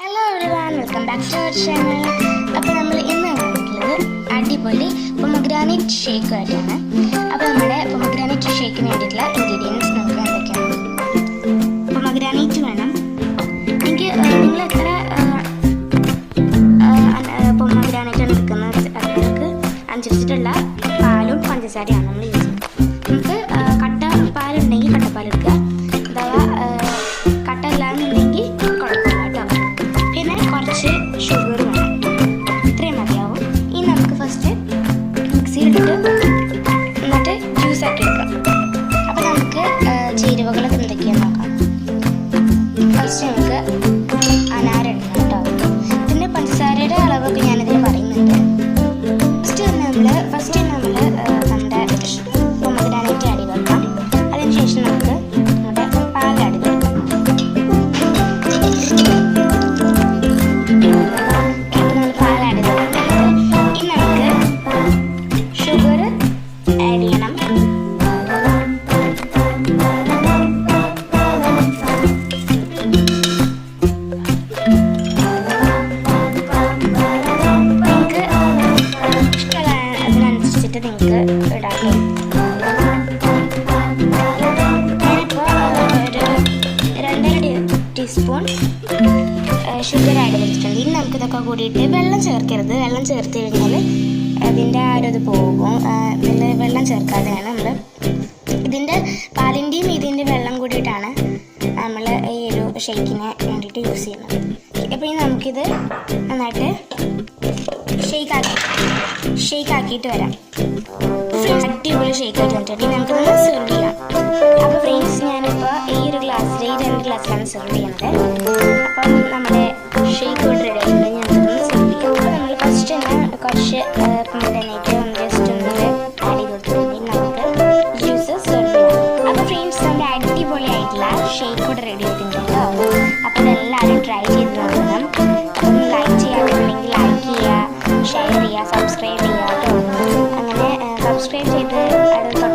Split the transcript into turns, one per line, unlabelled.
Hello everyone welcome back to our channel അപ്പോൾ നമ്മൾ ഇന്ന് വന്നിട്ടുള്ളത് അടിപൊളി പൊമഗ്രാനൈറ്റ് ഷേക്ക് ആയിട്ടാണ്. അപ്പോൾ നമ്മുടെ പൊമഗ്രാനൈറ്റ് ഷേക്കിന് വേണ്ടിയിട്ടുള്ള ഇൻഗ്രീഡിയൻസ് നമുക്ക് എന്തൊക്കെയാണ്? പൊമഗ്രാനൈറ്റ് വേണം. എനിക്ക് നിങ്ങൾ എത്ര പൊമഗ്രാനൈറ്റ് അതിലേക്ക് അനുസരിച്ചിട്ടുള്ള പഞ്ചസാരയാണ് നമ്മൾ യൂസ് ചെയ്യുന്നത്. നമുക്ക് കട്ട പാലുണ്ടെങ്കിൽ കട്ടപ്പാൽ എടുക്കുക. അഥവാ കട്ട ഇല്ലാന്നുണ്ടെങ്കിൽ കുഴപ്പമില്ല കേട്ടോ. പിന്നെ കുറച്ച് ഷുഗർ വേണം. ഇത്രയും മതിയാവും. ഇനി നമുക്ക് ഫസ്റ്റ് മിക്സിയിലിട്ടിട്ട് എന്നിട്ട് ജ്യൂസാക്കി എടുക്കാം. അപ്പോൾ നമുക്ക് ചേരുവകളൊക്കെ എന്തൊക്കെയാണെന്ന് നോക്കാം. ഫസ്റ്റ് നമുക്ക് അനാരെടുക്കാം കേട്ടോ. പിന്നെ പഞ്ചസാരയുടെ അളവൊക്കെ ഞാനിതിൽ പറയുന്നുണ്ട്. ഫസ്റ്റ് നമ്മൾ ഫസ്റ്റ് ടീസ്പൂൺ ഷുഗർ ആഡ് ചെയ്തിട്ടുണ്ട്. ഇനി നമുക്ക് ഇതൊക്കെ കൂടിയിട്ട് വെള്ളം ചേർക്കരുത്. വെള്ളം ചേർത്ത് കഴിഞ്ഞാൽ അതിന്റെ ആ ഒരു ഇത് പോകും. വെള്ളം ചേർക്കാതെയാണ് നമ്മൾ ഇതിന്റെ പാലിന്റെയും ഇതിന്റെ വെള്ളം കൂടിയിട്ടാണ് നമ്മൾ ഈ ഒരു ഷേക്കിന് വേണ്ടിയിട്ട് യൂസ് ചെയ്യുന്നത്. അപ്പോൾ ഇനി നമുക്കിത് നന്നായിട്ട് ഷേക്ക് ആക്കി ഷേക്ക് അടിപൊളി ഷേക്ക് ആയിട്ട് വന്നിട്ടുണ്ട് ഇനി നമുക്കിതൊന്ന് സെർവ് ചെയ്യാം അപ്പോൾ ഫ്രണ്ട്സ് ഞാനിപ്പോൾ ഈ ഒരു ഗ്ലാസ്സിൽ ഈ രണ്ട് ഗ്ലാസ്സിലാണ് സെർവ് ചെയ്യുന്നത്. അപ്പം നമ്മുടെ ഷേക്ക് ഇവിടെ റെഡി ആയിട്ടുണ്ട്. ഞാനതൊന്ന് സെർവ് ചെയ്യാം. നമ്മൾ ഫസ്റ്റ് തന്നെ കുറച്ച് pomegranate screen, see you I don't